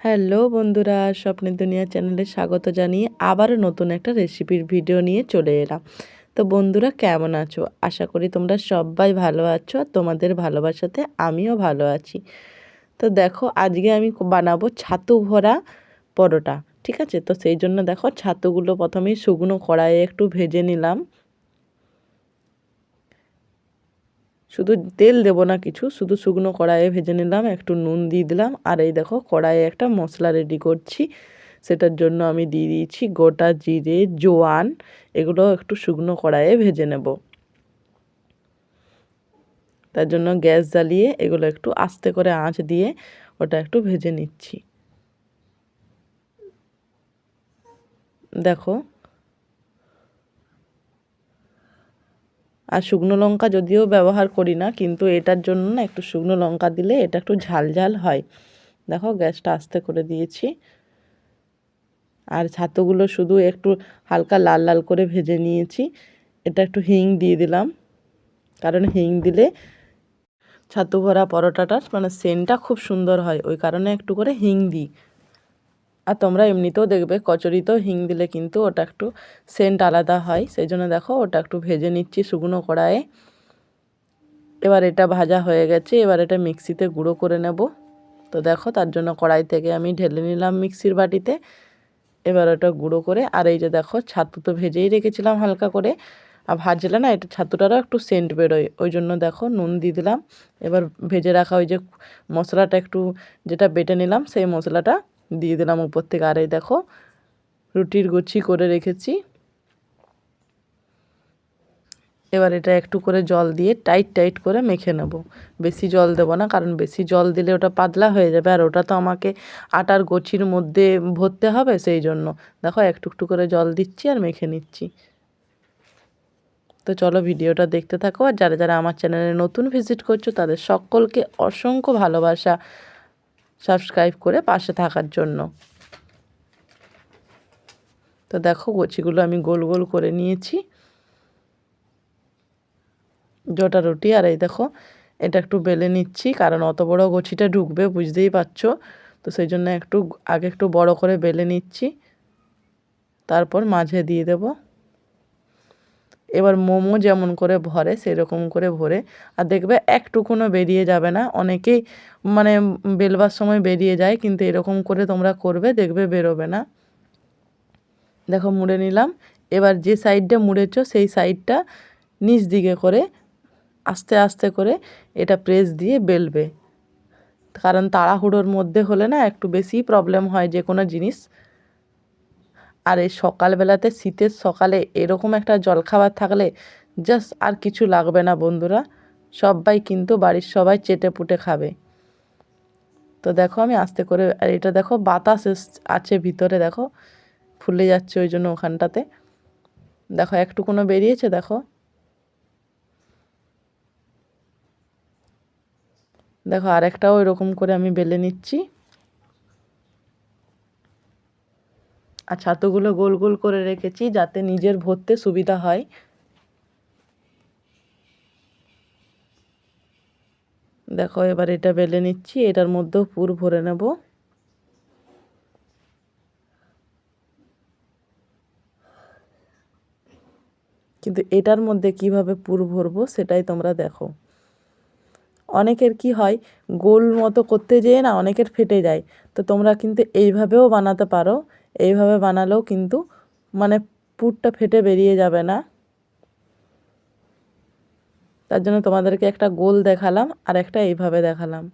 Hello বন্ধুরা স্বপ্নের দুনিয়া চ্যানেলে স্বাগত জানিয়ে আবারও নতুন একটা রেসিপির ভিডিও নিয়ে চলে এলাম। তো বন্ধুরা, কেমন আছো? আশা করি তোমরা সবাই ভালো আছো আর তোমাদের ভালোবাসাতে আমিও ভালো আছি। তো দেখো, আজকে আমি বানাবো ছাতু ভরা পরোটা, ঠিক আছে? তো সেই জন্য দেখো, ছাতুগুলো প্রথমেই শুকনো কড়াইয়ে একটু ভেজে নিলাম। শুধু তেল দেব না কিছু, শুধু শুকনো কড়াইয়ে ভেজে নিলাম, একটু নুন দিয়ে দিলাম। আর এই দেখো, কড়াইয়ে একটা মশলা রেডি করছি। সেটার জন্য আমি দিয়ে দিয়েছি গোটা জিরে, জোয়ান, এগুলো একটু শুকনো কড়াইয়ে ভেজে নেব। তার জন্য গ্যাস জ্বালিয়ে এগুলো একটু আস্তে করে আঁচ দিয়ে ওটা একটু ভেজে নিচ্ছি। দেখো আর শুকনো লঙ্কা যদিও ব্যবহার করি না, কিন্তু এটার জন্য না একটু শুকনো লঙ্কা দিলে এটা একটু ঝাল ঝাল হয়। দেখো গ্যাসটা আস্তে করে দিয়েছি। আর ছাতুগুলো শুধু একটু হালকা লাল লাল করে ভেজে নিয়েছি। এটা একটু হিং দিয়ে দিলাম। কারণ হিং দিলে ছাতু ভরা পরোটাটার মানে সেন্টটা খুব সুন্দর হয়। ওই কারণে একটু করে হিং দিই। আর তোমরা এমনিতেও দেখবে কচুরিতেও হিং দিলে কিন্তু ওটা একটু সেন্ট আলাদা হয়। সেই জন্য দেখো ওটা একটু ভেজে নিচ্ছি শুকনো কড়াইয়ে। এবার এটা ভাজা হয়ে গেছে, এবার এটা মিক্সিতে গুঁড়ো করে নেব। তো দেখো তার জন্য কড়াই থেকে আমি ঢেলে নিলাম মিক্সির বাটিতে। এবার ওটা গুঁড়ো করে, আর এই যে দেখো ছাতু তো ভেজেই রেখেছিলাম হালকা করে। আর ভাজলে না এটা ছাতুটারও একটু সেন্ট বেরোয়, ওই জন্য দেখো নুন দিয়ে দিলাম। এবার ভেজে রাখা ওই যে মশলাটা একটু যেটা বেটে নিলাম সেই মশলাটা দিয়ে দিলাম উপর থেকে। আর এই দেখো, রুটির গুছি করে রেখেছি। এবার এটা একটু করে জল দিয়ে টাইট টাইট করে মেখে নেব। বেশি জল দেব না, কারণ বেশি জল দিলে ওটা পাতলা হয়ে যাবে। আর ওটা তো আমাকে আটার গছির মধ্যে ভরতে হবে সেই জন্য। দেখো, একটু একটু করে জল দিচ্ছি আর মেখে নিচ্ছি। তো চলো ভিডিওটা দেখতে থাকো। আর যারা যারা আমার চ্যানেলে নতুন ভিজিট করছ, তাদের সকলকে অসংখ্য ভালোবাসা। সাবস্ক্রাইব করে পাশে থাকার জন্য। তো দেখো গছিগুলো আমি গোল গোল করে নিয়েছি। জটা রুটি, আর এই দেখো এটা একটু বেলে নিচ্ছি, কারণ অত বড় গছিটা ঢুকবে, বুঝতেই পারছ? তো সেই জন্য একটু আগে একটু বড় করে বেলে নিচ্ছি। তারপর মাঝে দিয়ে দেবো। এবার মোমো যেমন করে ভরে, সেরকম করে ভরে। আর দেখবে একটুকুনও বেরিয়ে যাবে না। অনেকেই মানে বেলবার সময় বেরিয়ে যায়, কিন্তু এরকম করে তোমরা করবে, দেখবে বেরোবে না। দেখো, মুড়ে নিলাম। এবার যে সাইডটা মুড়েছ, সেই সাইডটা নিচ দিকে করে, আস্তে আস্তে করে এটা প্রেস দিয়ে বেলবে। কারণ তাড়াহুড়োর মধ্যে হলে না একটু বেশি প্রবলেম হয় যে কোনো জিনিস। আর এই সকালবেলাতে শীতের সকালে এরকম একটা জলখাবার থাকলে জাস্ট আর কিছু লাগবে না বন্ধুরা। সবাই কিন্তু বাড়ির সবাই চেটে পুটে খাবে। তো দেখো আমি আস্তে করে, আর এটা দেখো বাতাস আছে ভিতরে দেখো, ফুলে যাচ্ছে ওই জন্য ওখানটাতে। দেখো একটুকুনো বেরিয়েছে দেখো। দেখো আরেকটাও এরকম করে আমি বেলে নিচ্ছি। আর ছাতুগুলো গোল গোল করে রেখেছি যাতে নিজের ভরতে সুবিধা হয়। দেখো, এবার এটা বেলে নিচ্ছি, এটার মধ্যেও পুর ভরে নেব। কিন্তু এটার মধ্যে কীভাবে পুর ভরবো সেটাই তোমরা দেখো। অনেকের কি হয়, গোল মতো করতে যেয়ে না অনেকের ফেটে যায়। তো তোমরা কিন্তু এইভাবেও বানাতে পারো। এইভাবে বানালেও কিন্তু মানে পুরটা ফেটে বেরিয়ে যাবে না। তার জন্য তোমাদেরকে একটা গোল দেখালাম আর একটা এইভাবে দেখালাম।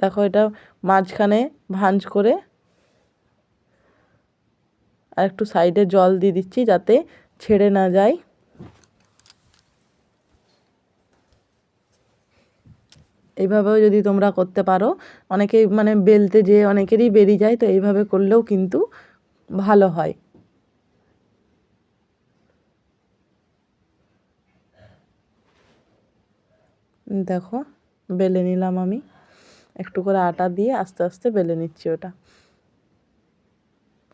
দেখো এটা মাঝখানে ভাঁজ করে আর একটু সাইডে জল দিয়ে দিচ্ছি যাতে ছেড়ে না যায়। এইভাবেও যদি তোমরা করতে পারো, অনেকেই মানে বেলতে যে অনেকেরই বেরিয়ে যায়, তো এইভাবে করলেও কিন্তু ভালো হয়। দেখো, বেলে নিলাম আমি। একটু করে আটা দিয়ে আস্তে আস্তে বেলে নিচ্ছি ওটা।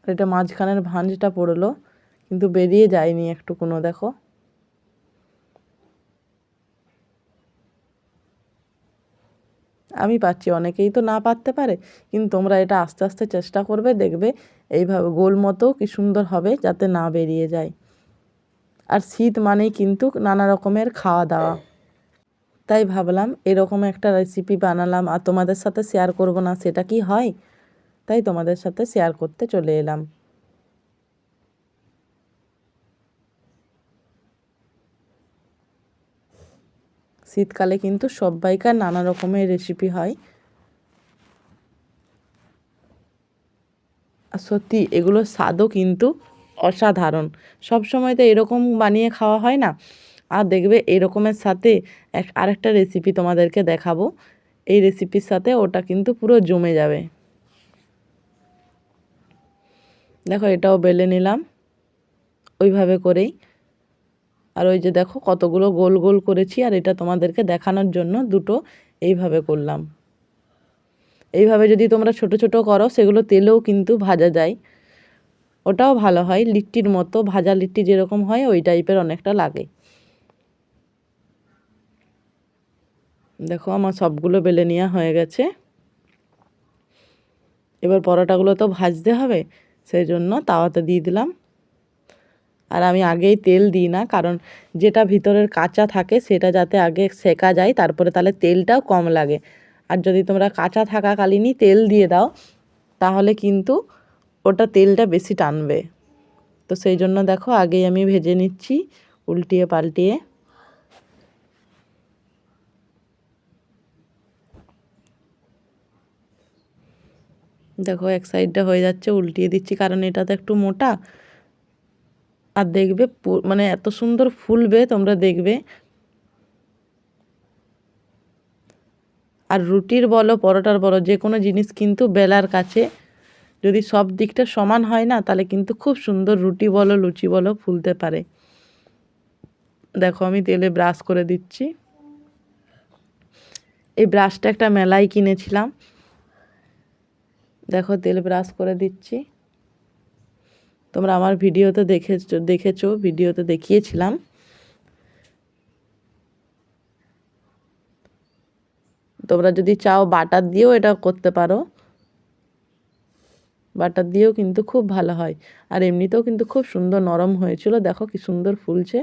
এটা মাঝখানের ভাঁজটা পড়ল, কিন্তু বেরিয়ে যায়নি একটু কোনো দেখো। আমি পাচ্ছি অনেকেই তো না পারতে পারে। কিন্তু তোমরা এটা আস্তে আস্তে চেষ্টা করবে, দেখবে এইভাবে গোল মতো কি সুন্দর হবে যাতে না বেরিয়ে যায়। আর শীত মানেই কিন্তু নানা রকমের খাওয়া দাওয়া। তাই ভাবলাম এরকম একটা রেসিপি বানালাম আর তোমাদের সাথে শেয়ার করব না, সেটা কি হয়? তাই তোমাদের সাথে শেয়ার করতে চলে এলাম। শীতকালে কিন্তু সবাইকার নানা রকমের রেসিপি হয়। আর সত্যি এগুলোর স্বাদও কিন্তু অসাধারণ। সব সময় তো এরকম বানিয়ে খাওয়া হয় না? আর দেখবে এরকমের সাথে এক আরেকটা রেসিপি তোমাদেরকে দেখাবো। এই রেসিপির সাথে ওটা কিন্তু পুরো জমে যাবে। দেখো এটাও বেলে নিলাম। ওইভাবে করেই আর ওই যে দেখো কতগুলো গোল গোল করেছি, আর এটা তোমাদেরকে দেখানোর জন্য দুটো এইভাবে করলাম। এইভাবে যদি তোমরা ছোট ছোট করো, সেগুলো তেলেও কিন্তু ভাজা যায়। ওটাও ভালো হয়, লিট্টির মতো ভাজা লিট্টি যেরকম হয়, ওই টাইপের অনেকটা লাগে। দেখো আমার সবগুলো বেলে নেওয়া হয়ে গেছে। এবার পরোটাগুলো তো ভাজতে হবে, সেই জন্য তাওয়াতে দিয়ে দিলাম। আর আমি আগেই তেল দিই না, কারণ যেটা ভিতরের কাঁচা থাকে সেটা যাতে আগে সেকা যায়, তারপরে তাহলে তেলটাও কম লাগে। আর যদি তোমরা কাঁচা থাকাকালীনই তেল দিয়ে দাও, তাহলে কিন্তু ওটা তেলটা বেশি টানবে। তো সেই জন্য দেখো, আগেই আমি ভেজে নিচ্ছি উল্টিয়ে পাল্টিয়ে। দেখো, এক সাইডটা হয়ে যাচ্ছে, উল্টিয়ে দিচ্ছি, কারণ এটা তো একটু মোটা। আর দেখবে মানে এত সুন্দর ফুলবে, তোমরা দেখবে। আর রুটির বলো, পরোটার বলো, যে কোনো জিনিস কিন্তু বেলার কাছে যদি সব দিকটা সমান হয় না, তাহলে কিন্তু খুব সুন্দর রুটি বলো, লুচি বলো ফুলতে পারে। দেখো, আমি তেলে ব্রাশ করে দিচ্ছি। এই ব্রাশটা একটা মেলায় কিনেছিলাম। দেখো, তেল ব্রাশ করে দিচ্ছি। তোমরা আমার ভিডিওতে দেখেছ দেখেছ, ভিডিওতে দেখিয়েছিলাম। তোমরা যদি চাও বাটার দিয়েও এটা করতে পারো। বাটার দিয়েও কিন্তু খুব ভালো হয়। আর এমনিতেও কিন্তু খুব সুন্দর নরম হয়েছিল। দেখো কি সুন্দর ফুলছে।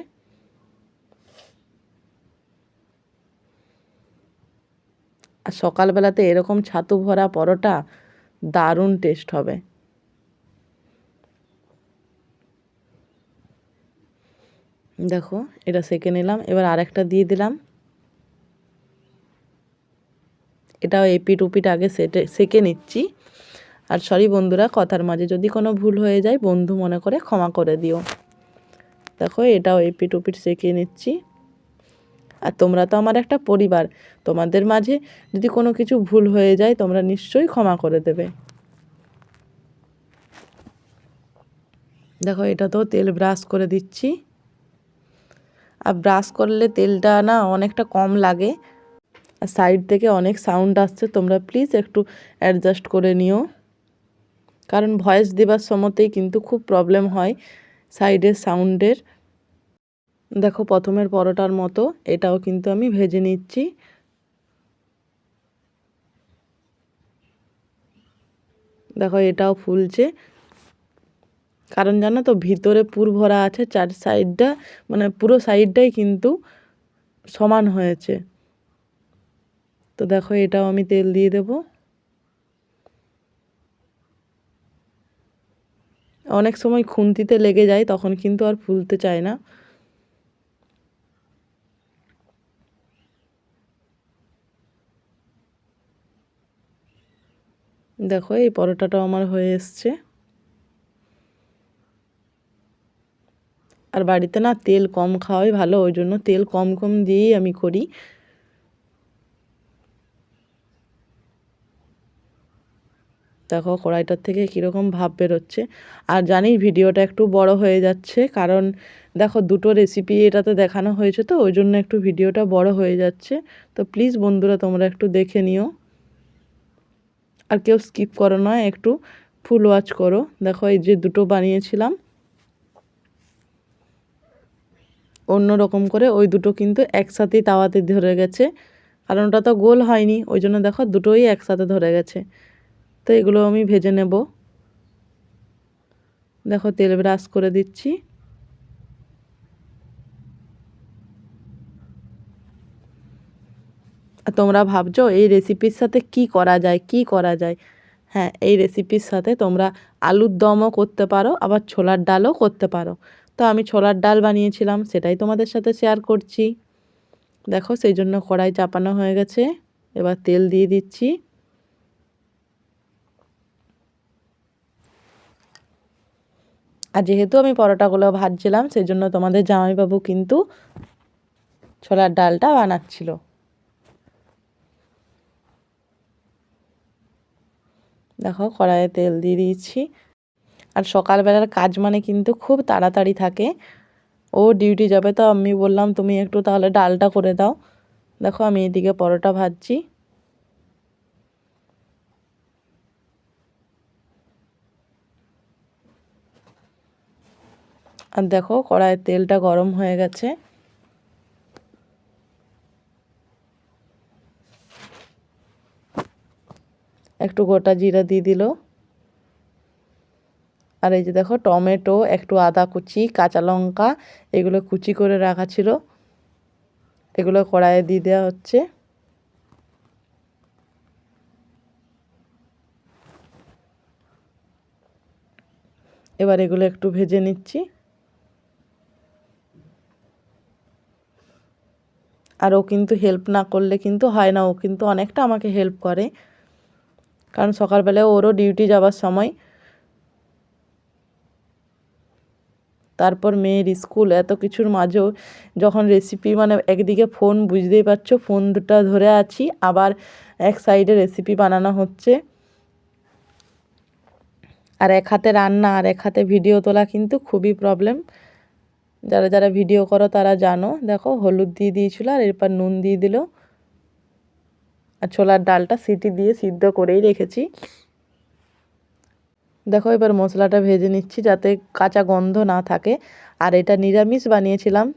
আর সকালবেলাতে এরকম ছাতু ভরা পরোটা দারুণ টেস্ট হবে। দেখো, এটা সেকে নিলাম। এবার আরেকটা দিয়ে দিলাম। এটাও এপিট উপিট আগে সেটে, সেকে নিচ্ছি। আর সরি বন্ধুরা, কথার মাঝে যদি কোনো ভুল হয়ে যায়, বন্ধু মনে করে ক্ষমা করে দিও। দেখো, এটাও এপিট উপিট সেকে নিচ্ছি। আর তোমরা তো আমার একটা পরিবার, তোমাদের মাঝে যদি কোনো কিছু ভুল হয়ে যায়, তোমরা নিশ্চয়ই ক্ষমা করে দেবে। দেখো, এটা তো তেল ব্রাশ করে দিচ্ছি। আর ব্রাশ করলে তেলটা না অনেকটা কম লাগে। আর সাইড থেকে অনেক সাউন্ড আসছে, তোমরা প্লিজ একটু অ্যাডজাস্ট করে নিও। কারণ ভয়েস দেবার সময়তেই কিন্তু খুব প্রবলেম হয় সাইডের সাউন্ডের দেখো প্রথমের পরোটার মতো, এটাও কিন্তু আমি ভেজে নিচ্ছি। দেখো এটাও ফুলছে। কারণ জানো তো ভিতরে পুর ভরা আছে, চার সাইডটা মানে পুরো সাইডটাই কিন্তু সমান হয়েছে। তো দেখো এটাও আমি তেল দিয়ে দেব। অনেক সময় খুন্তিতে লেগে যায়, তখন কিন্তু আর ফুলতে চায় না। দেখো এই পরোটাটাও আমার হয়ে এসছে। আর বাড়িতে না তেল কম খাওয়াই ভালো, ওই জন্য তেল কম কম দিয়েই আমি করি। দেখো কড়াইটার থেকে কীরকম ভাব বেরোচ্ছে। আর জানি ভিডিওটা একটু বড় হয়ে যাচ্ছে, কারণ দেখো দুটো রেসিপি এটাতে দেখানো হয়েছে তো, ওই জন্য একটু ভিডিওটা বড় হয়ে যাচ্ছে। তো প্লিজ বন্ধুরা তোমরা একটু দেখে নিও। আর কেউ স্কিপ করো না, একটু ফুল ওয়াচ করো। দেখো এই যে দুটো বানিয়েছিলাম। অন্য রকম করে ওই দুটো কিন্তু একসাথেই তাওয়াতে ধরে গেছে। কারণ ওটা তো গোল হয়নি, ওই জন্য দেখো দুটোই একসাথে ধরে গেছে। তো এগুলো আমি ভেজে নেব। দেখো তেল ব্রাশ করে দিচ্ছি। তোমরা ভাবছ এই রেসিপির সাথে কি করা যায়, কি করা যায়? হ্যাঁ এই রেসিপির সাথে তোমরা আলুর দমও করতে পারো, আবার ছোলার ডালও করতে পারো। তো আমি ছোলার ডাল বানিয়েছিলাম, সেটাই তোমাদের সাথে শেয়ার করছি। দেখো সেই জন্য কড়াই চাপানো হয়ে গেছে। এবার তেল দিয়ে দিচ্ছি। আর যেহেতু আমি পরোটাগুলো ভাজছিলাম সেই জন্য তোমাদের জামাইবাবু কিন্তু ছোলার ডালটা বানাচ্ছিল। দেখো, কড়াইয়ে তেল দিয়ে দিয়েছি আর সকালবেলার কাজ মানে কিন্তু খুব তাড়াতাড়ি থাকে। ও ডিউটি যাবে তো আমি বললাম, তুমি একটু তাহলে ডালটা করে দাও। দেখো আমি এদিকে পরোটা ভাজছি। আর দেখো কড়াইয়ের তেলটা গরম হয়ে গেছে। একটু গোটা জিরা দিয়ে দিল। আর এই যে দেখো টমেটো, একটু আদা কুচি, কাঁচা লঙ্কা, এগুলো কুচি করে রাখা ছিল। এগুলো কড়াইয়ে দিয়ে দেওয়া হচ্ছে। এবার এগুলো একটু ভেজে নিচ্ছি। আর ও কিন্তু হেল্প না করলে কিন্তু হয় না, ও কিন্তু অনেকটা আমাকে হেল্প করে। কারণ সকালবেলায় ওরও ডিউটি যাওয়ার সময় তারপর মেয়ের স্কুল, এত কিছুর মাঝেও যখন রেসিপি মানে একদিকে ফোন বুঝতেই পারছ ফোন ফোনটা ধরে আছি, আবার এক সাইডে রেসিপি বানানো হচ্ছে। আর এক হাতে রান্না, আর এক হাতে ভিডিও তোলা কিন্তু খুবই প্রবলেম যারা যারা ভিডিও করো তারা জানো, দেখো হলুদ দিয়ে দিয়েছিলো আর এরপর নুন দিয়ে দিল। আর ছোলার ডালটা সিটি দিয়ে সিদ্ধ করেই রেখেছি। দেখো এবার মশলাটা ভেজে নিচ্ছি যাতে কাঁচা গন্ধ না থাকে। আর এটা নিরামিষ বানিয়েছিলাম।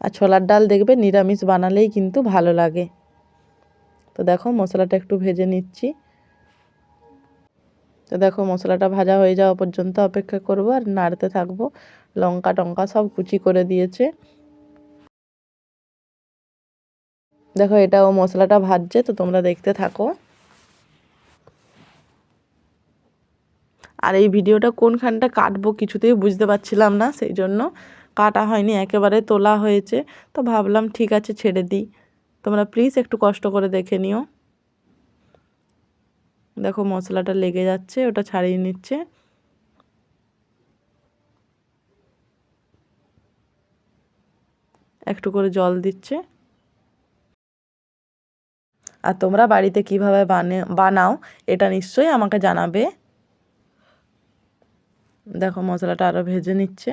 আর ছোলার ডাল দেখবে নিরামিষ বানালেই কিন্তু ভালো লাগে। তো দেখো মশলাটা একটু ভেজে নিচ্ছি। তো দেখো মশলাটা ভাজা হয়ে যাওয়া পর্যন্ত অপেক্ষা করব আর নাড়তে থাকব। লঙ্কা টঙ্কা সব কুচি করে দিয়েছে। দেখো এটাও মশলাটা ভাজছে, তো তোমরা দেখতে থাকো। আর এই ভিডিওটা কোনখানটা কাটবো কিছুতেই বুঝতে পারছিলাম না, সেই জন্য কাটা হয়নি, একেবারে তোলা হয়েছে। তো ভাবলাম ঠিক আছে, ছেড়ে দিই। তোমরা প্লিজ একটু কষ্ট করে দেখে নিও। দেখো মশলাটা লেগে যাচ্ছে, ওটা ছাড়িয়ে নিচ্ছে। একটু করে জল দিচ্ছে। আর তোমরা বাড়িতে কীভাবে বানে, বানাও, এটা নিশ্চয়ই আমাকে জানাবে। দেখো মশলাটা আরও ভেজে নিচ্ছে।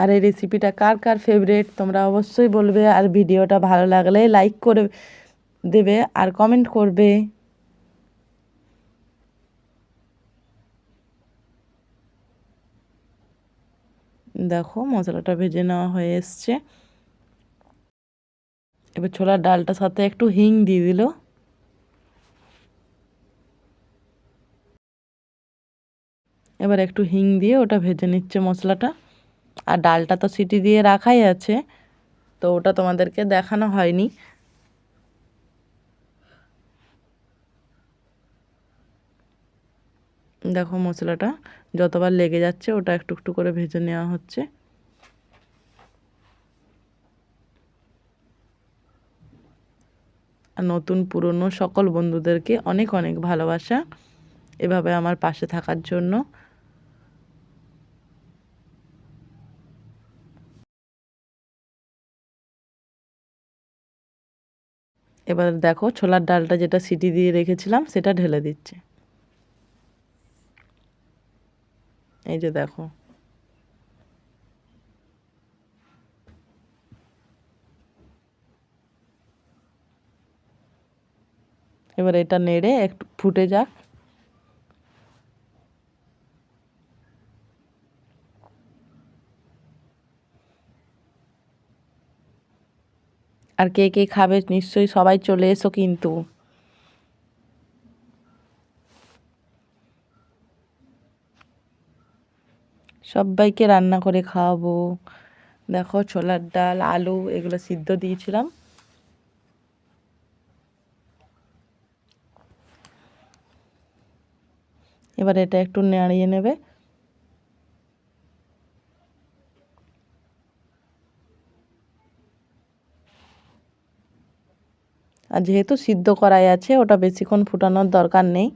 আর এই রেসিপিটা কার কার ফেভারেট তোমরা অবশ্যই বলবে। আর ভিডিওটা ভালো লাগলে লাইক করে দেবে আর কমেন্ট করবে। দেখো মশলাটা ভেজে নেওয়া হয়ে এসছে। এবার ছোলার ডালটার সাথে একটু হিং দিয়ে দিল। এবার একটু হিং দিয়ে ওটা ভেজে নিচ্ছে মশলাটা। আর ডালটা তো সিটি দিয়ে রাখাই আছে, তো ওটা তোমাদেরকে দেখানো হয়নি। দেখো মশলাটা যতবার লেগে যাচ্ছে ওটা একটু একটু করে ভেজে নেওয়া হচ্ছে। আর নতুন পুরনো সকল বন্ধুদেরকে অনেক অনেক ভালোবাসা এভাবে আমার পাশে থাকার জন্য। এবার দেখো ছোলার ডালটা যেটা সিটি দিয়ে রেখেছিলাম, সেটা ঢেলে দিচ্ছে। এই যে দেখো। এবার এটা নেড়ে একটু ফুটে যাক। আর কে কে খাবে নিশ্চয়ই সবাই চলে এসো কিন্তু। সবাইকে রান্না করে খাওয়াবো। দেখো ছোলার ডাল, আলু, এগুলো সিদ্ধ দিয়েছিলাম। এবার এটা একটু নাড়িয়ে নেবে। আর যেহেতু সিদ্ধ করাই আছে, ওটা বেশিক্ষণ ফুটানোর দরকার নেই।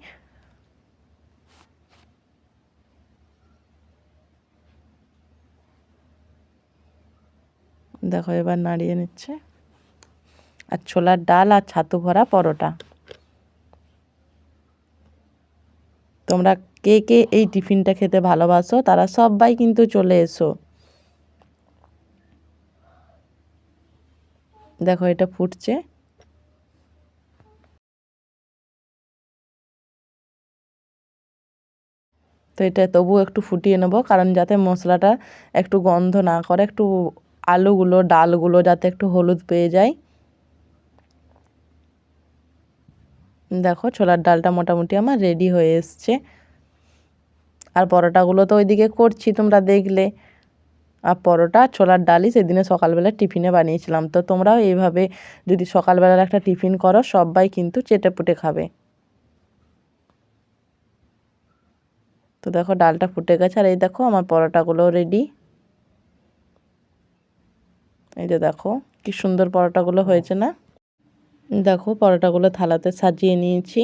দেখো, এবার নাড়িয়ে নিচ্ছে। আর ছোলার ডাল আর ছাতু ভরা পরোটা। তোমরা কে কে এই টিফিনটা খেতে ভালোবাসো, তারা সবাই কিন্তু চলে এসো। দেখো, এটা ফুটছে। তো এটা তবু একটু ফুটিয়ে নেব, কারণ যাতে মশলাটা একটু গন্ধ না করে, একটু আলুগুলো, ডালগুলো যাতে একটু হলুদ পেয়ে যায়। দেখো ছোলার ডালটা মোটামুটি আমার রেডি হয়ে এসছে। আর পরোটাগুলো তো ওইদিকে করছি তোমরা দেখলে। আর পরোটা, ছোলার ডালই সেদিনে সকালবেলা টিফিনে বানিয়েছিলাম। তো তোমরাও এইভাবে যদি সকালবেলার একটা টিফিন করো, সবাই কিন্তু চেটে পুটে খাবে। তো দেখো ডালটা ফুটে গেছে, আর এই দেখো আমার পরোটাগুলো রেডি এই যে দেখো, কি সুন্দর পরোটাগুলো হয়েছে না? দেখো পরোটাগুলো থালাতে সাজিয়ে নিয়েছি।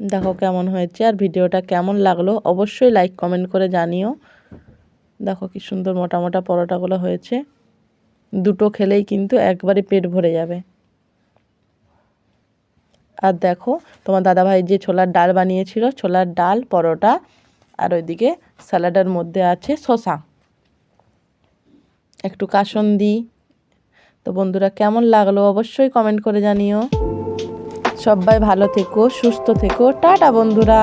দেখো কেমন হয়েছে আর ভিডিওটা কেমন লাগল অবশ্যই লাইক কমেন্ট করে জানিও। দেখো কি সুন্দর মোটা মোটা পরোটাগুলো হয়েছে। দুটো খেলেই কিন্তু একবারে পেট ভরে যাবে। আর দেখো, তোমার দাদাভাই যে ছোলার ডাল বানিয়েছিল, ছোলার ডাল, পরোটা, আর ওইদিকে স্যালাডের মধ্যে আছে শশা একটু কাসন দিই তো বন্ধুরা, কেমন লাগল অবশ্যই কমেন্ট করে জানিও। সবাই ভালো থেকো, সুস্থ থেকো। টাটা বন্ধুরা।